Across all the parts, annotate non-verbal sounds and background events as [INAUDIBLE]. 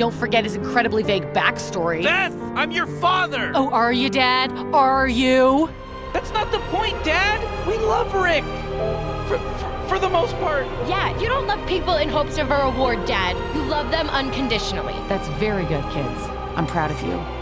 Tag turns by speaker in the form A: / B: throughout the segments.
A: Don't forget his incredibly vague backstory.
B: Beth, I'm your father.
A: oh, are you, Dad? Are you?
B: That's not the point, Dad. We love Rick. For, for, for the most part.
C: Yeah, you don't love people in hopes of a reward, Dad. You love them unconditionally.
A: That's very good, kids. I'm proud of you.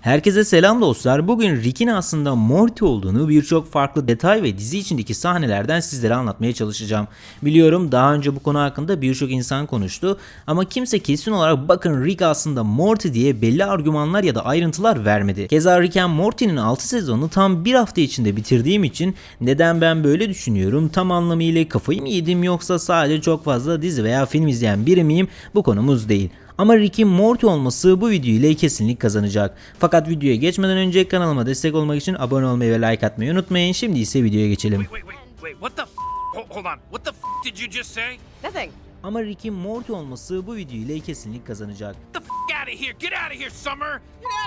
D: Herkese selam dostlar. Bugün Rick'in aslında Morty olduğunu birçok farklı detay ve dizi içindeki sahnelerden sizlere anlatmaya çalışacağım. Biliyorum daha önce bu konu hakkında birçok insan konuştu ama kimse kesin olarak bakın Rick aslında Morty diye belli argümanlar ya da ayrıntılar vermedi. Keza Rick and Morty'nin 6 sezonunu tam bir hafta içinde bitirdiğim için neden ben böyle düşünüyorum tam anlamıyla kafayı mı yedim yoksa sadece çok fazla dizi veya film izleyen biri miyim bu konumuz değil. Ama Rick'in Morty olması bu video ile kesinlik kazanacak. Fakat videoya geçmeden önce kanalıma destek olmak için abone olmayı ve like atmayı unutmayın. Şimdi ise videoya geçelim.
B: Wait, wait, wait. What the f? Hold, hold on. What the f did you just say?
A: Nothing.
D: Ama Rick'in Morty olması bu video ile kesinlik kazanacak.
B: Get the f out of here. Get out of here, Summer.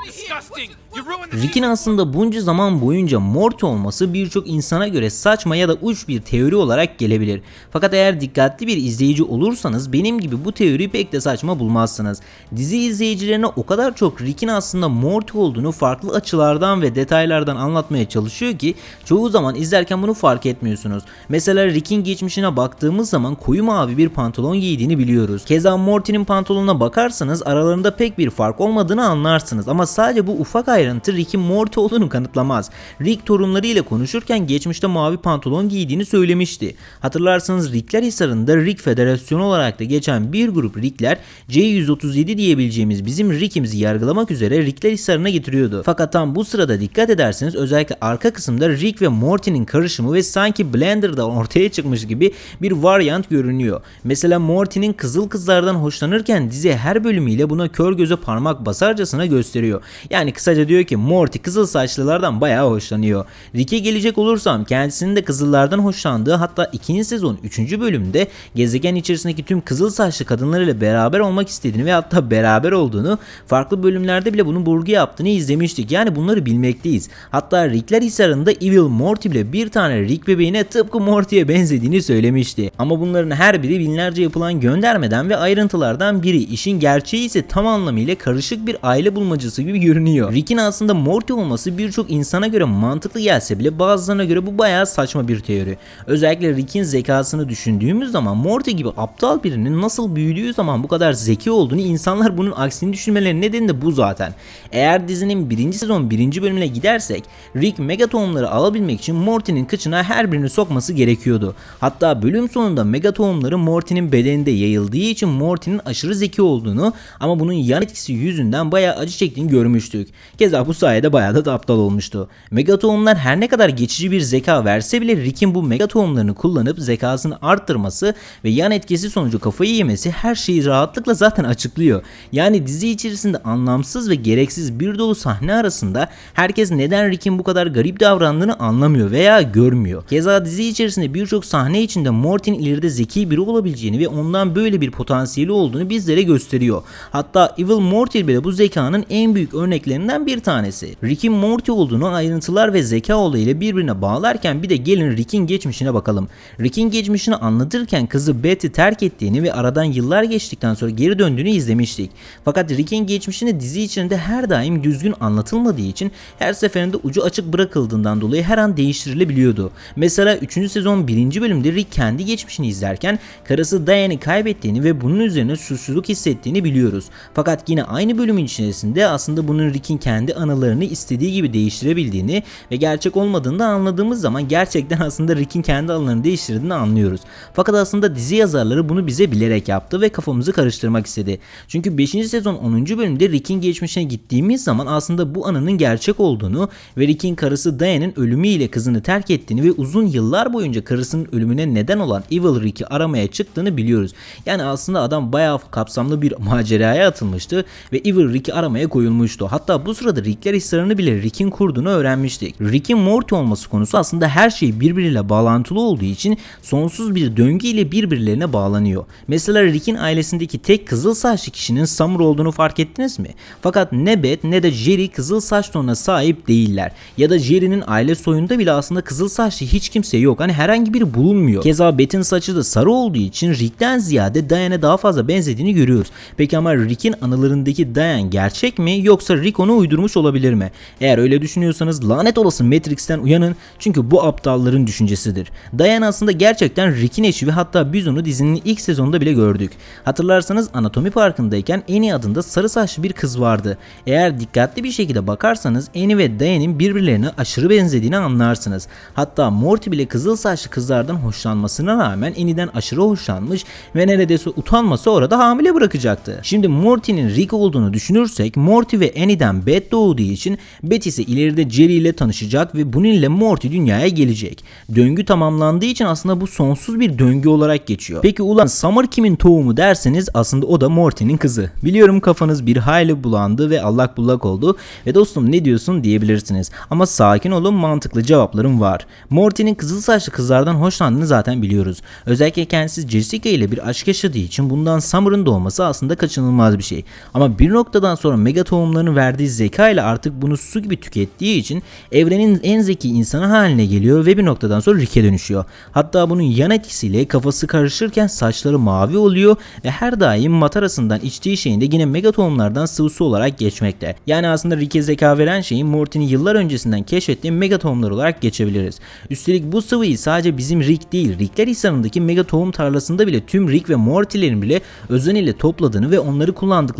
B: Disgusting. You ruined the
D: Rick'in aslında bunca zaman boyunca Morty olması birçok insana göre saçma ya da uç bir teori olarak gelebilir. Fakat eğer dikkatli bir izleyici olursanız benim gibi bu teoriyi pek de saçma bulmazsınız. Dizi izleyicilerine o kadar çok Rick'in aslında Morty olduğunu farklı açılardan ve detaylardan anlatmaya çalışıyor ki çoğu zaman izlerken bunu fark etmiyorsunuz. Mesela Rick'in geçmişine baktığımız zaman koyu mavi bir pantolon giydiğini biliyoruz. Keza Morty'nin pantolonuna bakarsanız aralarında pek bir fark olmadığını anlarsınız ama sadece bu ufak ayrıntı Rick'in Morty olduğunu kanıtlamaz. Rick torunlarıyla konuşurken geçmişte mavi pantolon giydiğini söylemişti. Hatırlarsanız Rickler Hisarı'nda Rick Federasyonu olarak da geçen bir grup Rickler C137 diyebileceğimiz bizim Rick'imizi yargılamak üzere Rickler Hisarı'na getiriyordu. Fakat tam bu sırada dikkat ederseniz özellikle arka kısımda Rick ve Morty'nin karışımı ve sanki Blender'da ortaya çıkmış gibi bir varyant görünüyor. Mesela Morty'nin kızıl kızlardan hoşlanırken dizi her bölümüyle buna kör göze parmak basarcasına gösteriyor. Yani kısaca diyor ki Morty kızıl saçlılardan bayağı hoşlanıyor. Rick'e gelecek olursam kendisinin de kızıllardan hoşlandığı hatta 2. sezon 3. bölümde gezegen içerisindeki tüm kızıl saçlı kadınlarıyla beraber olmak istediğini ve hatta beraber olduğunu farklı bölümlerde bile bunu vurgu yaptığını izlemiştik. Yani bunları bilmekteyiz. Hatta Rickler Hisarı'nda Evil Morty bile bir tane Rick bebeğine tıpkı Morty'ye benzediğini söylemişti. Ama bunların her biri binlerce yapılan göndermeden ve ayrıntılardan biri. İşin gerçeği ise tam anlamıyla karışık bir aile bulmacası gibi görünüyor. Rick'in aslında Morty olması birçok insana göre mantıklı gelse bile bazılarına göre bu bayağı saçma bir teori. Özellikle Rick'in zekasını düşündüğümüz zaman Morty gibi aptal birinin nasıl büyüdüğü zaman bu kadar zeki olduğunu insanlar bunun aksini düşünmelerinin nedeni de bu zaten. Eğer dizinin birinci sezon birinci bölümüne gidersek Rick Megatonları alabilmek için Morty'nin kıçına her birini sokması gerekiyordu. Hatta bölüm sonunda Megatonları Morty'nin bedeninde yayıldığı için Morty'nin aşırı zeki olduğunu ama bunun yan etkisi yüzünden bayağı acı çektiğini görmüştük. Keza bu sayede bayağı da aptal olmuştu. Megatohumlar her ne kadar geçici bir zeka verse bile Rick'in bu megatohumlarını kullanıp zekasını arttırması ve yan etkisi sonucu kafayı yemesi her şeyi rahatlıkla zaten açıklıyor. Yani dizi içerisinde anlamsız ve gereksiz bir dolu sahne arasında herkes neden Rick'in bu kadar garip davrandığını anlamıyor veya görmüyor. Keza dizi içerisinde birçok sahne içinde Morty'nin ileride zeki biri olabileceğini ve ondan böyle bir potansiyeli olduğunu bizlere gösteriyor. Hatta Evil Morty bile bu zekanın en büyük örneklerinden bir tanesi. Rick'in Morty olduğunu ayrıntılar ve zeka olayıyla birbirine bağlarken bir de gelin Rick'in geçmişine bakalım. Rick'in geçmişini anlatırken kızı Betty terk ettiğini ve aradan yıllar geçtikten sonra geri döndüğünü izlemiştik. Fakat Rick'in geçmişini dizi içinde her daim düzgün anlatılmadığı için her seferinde ucu açık bırakıldığından dolayı her an değiştirilebiliyordu. Mesela 3. sezon 1. bölümde Rick kendi geçmişini izlerken karısı Diane'i kaybettiğini ve bunun üzerine suçluluk hissettiğini biliyoruz. Fakat yine aynı bölümün içerisinde aslında bunun Rick'in kendi anılarını istediği gibi değiştirebildiğini ve gerçek olmadığını da anladığımız zaman gerçekten aslında Rick'in kendi anılarını değiştirdiğini anlıyoruz. Fakat aslında dizi yazarları bunu bize bilerek yaptı ve kafamızı karıştırmak istedi. Çünkü 5. sezon 10. bölümde Rick'in geçmişine gittiğimiz zaman aslında bu anının gerçek olduğunu ve Rick'in karısı Diane'in ölümüyle kızını terk ettiğini ve uzun yıllar boyunca karısının ölümüne neden olan Evil Rick'i aramaya çıktığını biliyoruz. Yani aslında adam bayağı kapsamlı bir [LAUGHS] maceraya atılmıştı kalmıştı ve Evil Rick'i aramaya koyulmuştu. Hatta bu sırada Rickler hisarını bile Rick'in kurduğunu öğrenmiştik. Rick'in Morty olması konusu aslında her şey birbiriyle bağlantılı olduğu için sonsuz bir döngü ile birbirlerine bağlanıyor. Mesela Rick'in ailesindeki tek kızıl saçlı kişinin Summer olduğunu fark ettiniz mi? Fakat ne Beth ne de Jerry kızıl saç tonuna sahip değiller. Ya da Jerry'nin aile soyunda bile aslında kızıl saçlı hiç kimse yok. Hani herhangi biri bulunmuyor. Keza Beth'in saçı da sarı olduğu için Rick'ten ziyade Diane'e daha fazla benzediğini görüyoruz. Peki ama Rick'in anılarındaki Diane gerçek mi yoksa Rick onu uydurmuş olabilir mi? Eğer öyle düşünüyorsanız lanet olası Matrix'ten uyanın çünkü bu aptalların düşüncesidir. Diane aslında gerçekten Rick'in eşi ve hatta biz onu dizinin ilk sezonunda bile gördük. Hatırlarsanız Anatomi Parkı'ndayken Annie adında sarı saçlı bir kız vardı. Eğer dikkatli bir şekilde bakarsanız Annie ve Diane'in birbirlerine aşırı benzediğini anlarsınız. Hatta Morty bile kızıl saçlı kızlardan hoşlanmasına rağmen Annie'den aşırı hoşlanmış ve neredeyse utanmasa orada hamile bırakacaktı. Şimdi Morty'nin Rick olduğunu düşünürsek Morty ve Annie'den Beth doğduğu için Beth ise ileride Jerry ile tanışacak ve bununla Morty dünyaya gelecek. Döngü tamamlandığı için aslında bu sonsuz bir döngü olarak geçiyor. Peki ulan Summer kimin tohumu derseniz aslında o da Morty'nin kızı. Biliyorum kafanız bir hayli bulandı ve allak bullak oldu ve dostum ne diyorsun diyebilirsiniz. Ama sakin olun mantıklı cevaplarım var. Morty'nin kızıl saçlı kızlardan hoşlandığını zaten biliyoruz. Özellikle kendisi Jessica ile bir aşk yaşadığı için bundan Summer'ın doğması aslında kaçınılmaz bir şey. Ama bir noktadan sonra mega tohumlarını verdiği zeka ile artık bunu su gibi tükettiği için evrenin en zeki insanı haline geliyor ve bir noktadan sonra Rick'e dönüşüyor. Hatta bunun yan etkisiyle kafası karışırken saçları mavi oluyor ve her daim matarasından içtiği şeyin de yine mega tohumlardan sıvısı olarak geçmekte. Yani aslında Rick'e zeka veren şeyin Morty'nin yıllar öncesinden keşfettiği mega tohumlar olarak geçebiliriz. Üstelik bu sıvıyı sadece bizim Rick değil, Rickler Hisarı'ndaki mega tohum tarlasında bile tüm Rick ve Morty'lerin bile özen ile topladığını ve onları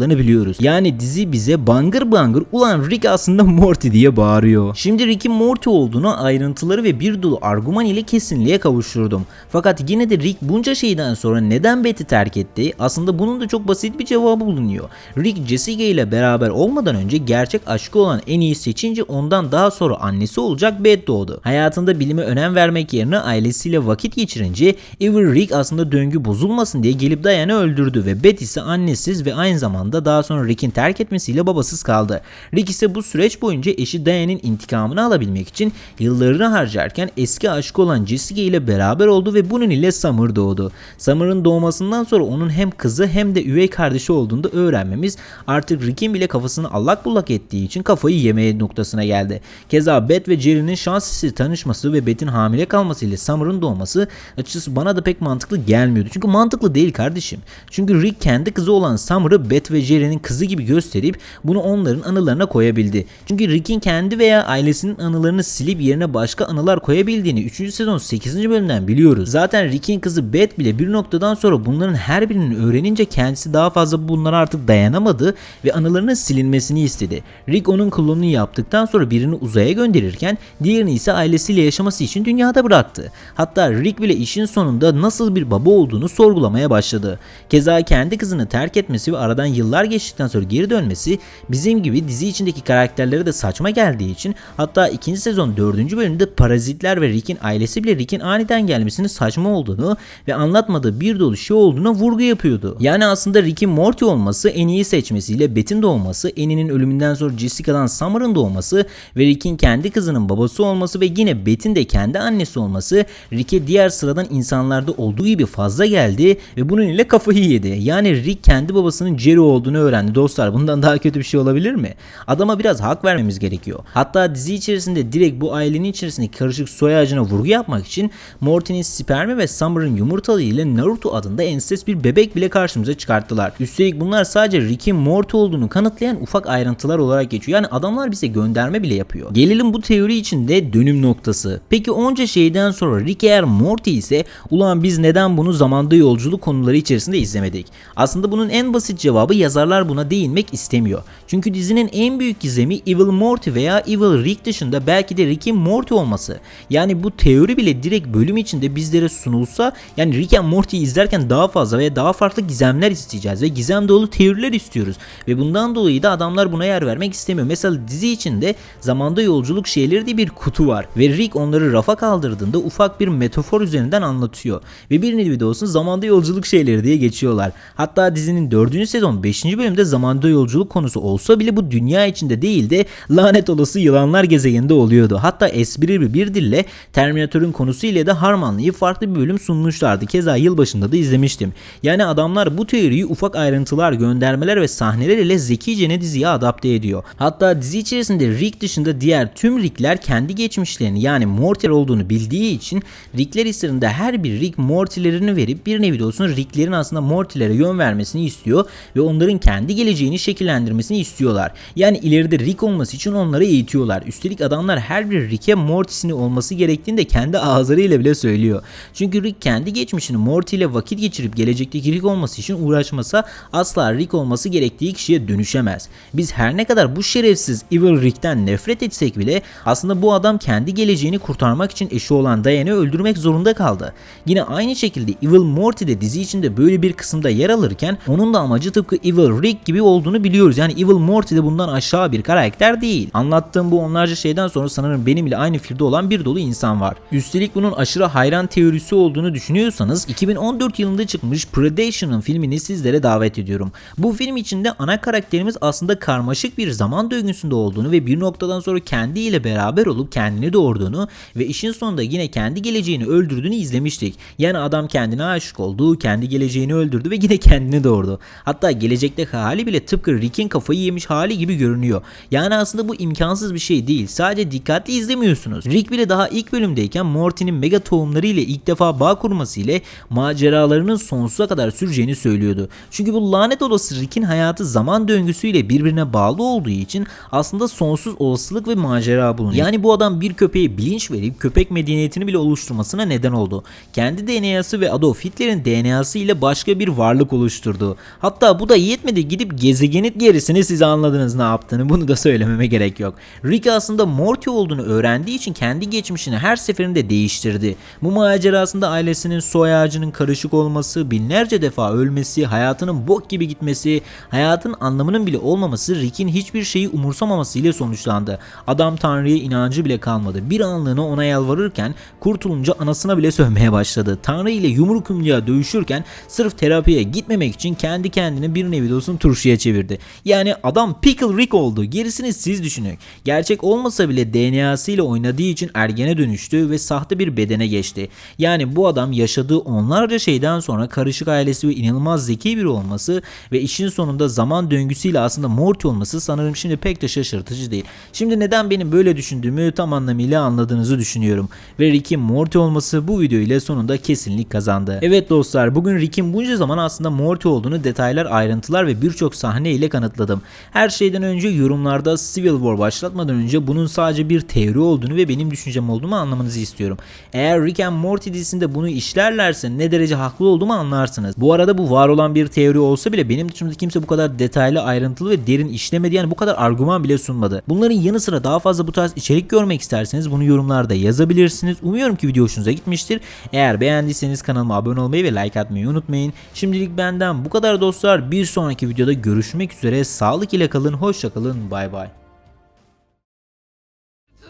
D: kullandıklarını biliyoruz. Yani dizi bize bangır bangır ulan Rick aslında Morty diye bağırıyor. Şimdi Rick'in Morty olduğunu ayrıntıları ve bir dolu argüman ile kesinliğe kavuşturdum. Fakat yine de Rick bunca şeyden sonra neden Beth'i terk etti? Aslında bunun da çok basit bir cevabı bulunuyor. Rick Jessica ile beraber olmadan önce gerçek aşkı olan en iyi seçince ondan daha sonra annesi olacak Beth doğdu. Hayatında bilime önem vermek yerine ailesiyle vakit geçirince Evil Rick aslında döngü bozulmasın diye gelip Diane'ı öldürdü ve Beth ise annesiz ve aynı zamanda daha sonra Rick'in terk etmesiyle babasız kaldı. Rick ise bu süreç boyunca eşi Diane'in intikamını alabilmek için yıllarını harcarken eski aşkı olan Jessica ile beraber oldu ve bunun ile Summer doğdu. Summer'ın doğmasından sonra onun hem kızı hem de üvey kardeşi olduğunu da öğrenmemiz artık Rick'in bile kafasını allak bullak ettiği için kafayı yemeye noktasına geldi. Keza Beth ve Jerry'nin şans eseri tanışması ve Beth'in hamile kalması ile Summer'ın doğması açıkçası bana da pek mantıklı gelmiyordu. Çünkü mantıklı değil kardeşim. Çünkü Rick kendi kızı olan Summer'ı Beth ve Jerry'nin kızı gibi gösterip bunu onların anılarına koyabildi. Çünkü Rick'in kendi veya ailesinin anılarını silip yerine başka anılar koyabildiğini 3. sezon 8. bölümden biliyoruz. Zaten Rick'in kızı Beth bile bir noktadan sonra bunların her birinin öğrenince kendisi daha fazla bunlara artık dayanamadı ve anılarının silinmesini istedi. Rick onun klonunu yaptıktan sonra birini uzaya gönderirken diğerini ise ailesiyle yaşaması için dünyada bıraktı. Hatta Rick bile işin sonunda nasıl bir baba olduğunu sorgulamaya başladı. Keza kendi kızını terk etmesi ve aradan yıllar geçtikten sonra geri dönmesi bizim gibi dizi içindeki karakterlere de saçma geldiği için hatta ikinci sezon dördüncü bölümde parazitler ve Rick'in ailesi bile Rick'in aniden gelmesinin saçma olduğunu ve anlatmadığı bir dolu şey olduğuna vurgu yapıyordu. Yani aslında Rick'in Morty olması, Annie'yi seçmesiyle Beth'in doğması, Annie'nin ölümünden sonra Jessica'dan Summer'ın doğması ve Rick'in kendi kızının babası olması ve yine Beth'in de kendi annesi olması Rick'e diğer sıradan insanlarda olduğu gibi fazla geldi ve bunun ile kafayı yedi. Yani Rick kendi babasının Jerry olduğunu öğrendi dostlar. Bundan daha kötü bir şey olabilir mi? Adama biraz hak vermemiz gerekiyor. Hatta dizi içerisinde direkt bu ailenin içerisindeki karışık soy ağacına vurgu yapmak için Morty'nin spermi ve Summer'ın yumurtalığı ile Naruto adında ensest bir bebek bile karşımıza çıkarttılar. Üstelik bunlar sadece Rick'in Morty olduğunu kanıtlayan ufak ayrıntılar olarak geçiyor. Yani adamlar bize gönderme bile yapıyor. Gelelim bu teori içinde dönüm noktası. Peki onca şeyden sonra Rick eğer Morty ise ulan biz neden bunu zamanda yolculuk konuları içerisinde izlemedik? Aslında bunun en basit cevabı yazarlar buna değinmek istemiyor. Çünkü dizinin en büyük gizemi Evil Morty veya Evil Rick dışında belki de Rick'in Morty olması. Yani bu teori bile direkt bölüm içinde bizlere sunulsa yani Rick and Morty'yi izlerken daha fazla ve daha farklı gizemler isteyeceğiz ve gizem dolu teoriler istiyoruz. Ve bundan dolayı da adamlar buna yer vermek istemiyor. Mesela dizi içinde zamanda yolculuk şeyleri diye bir kutu var ve Rick onları rafa kaldırdığında ufak bir metafor üzerinden anlatıyor. Ve bir nevi de olsun zamanda yolculuk şeyleri diye geçiyorlar. Hatta dizinin 4. sezon 5. 5. bölümde zamanda yolculuk konusu olsa bile bu dünya içinde değil de lanet olası yılanlar gezegeninde oluyordu. Hatta esprili bir dille Terminator'ın konusu ile de harmanlayıp farklı bir bölüm sunmuşlardı. Keza yılbaşında da izlemiştim. Yani adamlar bu teoriyi ufak ayrıntılar, göndermeler ve sahneler ile zekice diziye adapte ediyor. Hatta dizi içerisinde Rick dışında diğer tüm Rick'ler kendi geçmişlerini yani Morty olduğunu bildiği için Rick'ler hislerinde her bir Rick Morty'lerini verip bir nevi de olsun Rick'lerin aslında Morty'lere yön vermesini istiyor ve onların kendi geleceğini şekillendirmesini istiyorlar. Yani ileride Rick olması için onları eğitiyorlar. Üstelik adamlar her bir Rick'e Morty'sini olması gerektiğini de kendi ağızlarıyla bile söylüyor. Çünkü Rick kendi geçmişini Morty ile vakit geçirip gelecekteki Rick olması için uğraşmasa asla Rick olması gerektiği kişiye dönüşemez. Biz her ne kadar bu şerefsiz Evil Rick'ten nefret etsek bile aslında bu adam kendi geleceğini kurtarmak için eşi olan Diane'i öldürmek zorunda kaldı. Yine aynı şekilde Evil Morty de dizi içinde böyle bir kısımda yer alırken onun da amacı tıpkı Evil Rick gibi olduğunu biliyoruz. Yani Evil Morty de bundan aşağı bir karakter değil. Anlattığım bu onlarca şeyden sonra sanırım benimle aynı fikirde olan bir dolu insan var. Üstelik bunun aşırı hayran teorisi olduğunu düşünüyorsanız 2014 yılında çıkmış Predation'ın filmini sizlere davet ediyorum. Bu film içinde ana karakterimiz aslında karmaşık bir zaman döngüsünde olduğunu ve bir noktadan sonra kendiyle beraber olup kendini doğurduğunu ve işin sonunda yine kendi geleceğini öldürdüğünü izlemiştik. Yani adam kendine aşık oldu, kendi geleceğini öldürdü ve yine kendini doğurdu. Hatta gelecekteki hali bile tıpkı Rick'in kafayı yemiş hali gibi görünüyor. Yani aslında bu imkansız bir şey değil. Sadece dikkatli izlemiyorsunuz. Rick bile daha ilk bölümdeyken Morty'nin mega tohumları ile ilk defa bağ kurması ile maceralarının sonsuza kadar süreceğini söylüyordu. Çünkü bu lanet olası Rick'in hayatı zaman döngüsüyle birbirine bağlı olduğu için aslında sonsuz olasılık ve macera bulunuyor. Yani bu adam bir köpeğe bilinç verip köpek medeniyetini bile oluşturmasına neden oldu. Kendi DNA'sı ve Adolf Hitler'in DNA'sı ile başka bir varlık oluşturdu. Hatta bu da yetmedi gidip gezegenin gerisini siz anladınız ne yaptığını bunu da söylememe gerek yok. Rick aslında Morty olduğunu öğrendiği için kendi geçmişini her seferinde değiştirdi. Bu macerasında ailesinin soy ağacının karışık olması, binlerce defa ölmesi, hayatının bok gibi gitmesi, hayatın anlamının bile olmaması Rick'in hiçbir şeyi umursamaması ile sonuçlandı. Adam Tanrı'ya inancı bile kalmadı. Bir anlığına ona yalvarırken kurtulunca anasına bile sövmeye başladı. Tanrı ile yumruk yumruğa dövüşürken sırf terapiye gitmemek için kendi kendine bir nevi olsun turşuya çevirdi. Yani adam Pickle Rick oldu. Gerisini siz düşünün. Gerçek olmasa bile DNA'sı ile oynadığı için ergene dönüştü ve sahte bir bedene geçti. Yani bu adam yaşadığı onlarca şeyden sonra karışık ailesi ve inanılmaz zeki biri olması ve işin sonunda zaman döngüsüyle aslında Morty olması sanırım şimdi pek de şaşırtıcı değil. Şimdi neden benim böyle düşündüğümü tam anlamıyla anladığınızı düşünüyorum. Ve Rick'in Morty olması bu video ile sonunda kesinlik kazandı. Evet dostlar bugün Rick'in bunca zaman aslında Morty olduğunu detaylar, ayrıntılar ve birçok sahne ile kanıtladım. Her şeyden önce yorumlarda Civil War başlatmadan önce bunun sadece bir teori olduğunu ve benim düşüncem olduğumu anlamanızı istiyorum. Eğer Rick and Morty dizisinde bunu işlerlerse ne derece haklı olduğumu anlarsınız. Bu arada bu var olan bir teori olsa bile benim dışımda kimse bu kadar detaylı, ayrıntılı ve derin işlemedi yani bu kadar argüman bile sunmadı. Bunların yanı sıra daha fazla bu tarz içerik görmek isterseniz bunu yorumlarda yazabilirsiniz. Umuyorum ki video hoşunuza gitmiştir. Eğer beğendiyseniz kanalıma abone olmayı ve like atmayı unutmayın. Şimdilik benden bu kadar dostlar. Bir sonraki videoda görüşmek üzere. Sağlık ile kalın, hoşça kalın. Bay bay.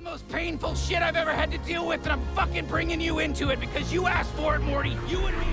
B: Most painful shit I've ever had to deal with, and I'm fucking bringing you into it because you asked for it, Morty. You and me.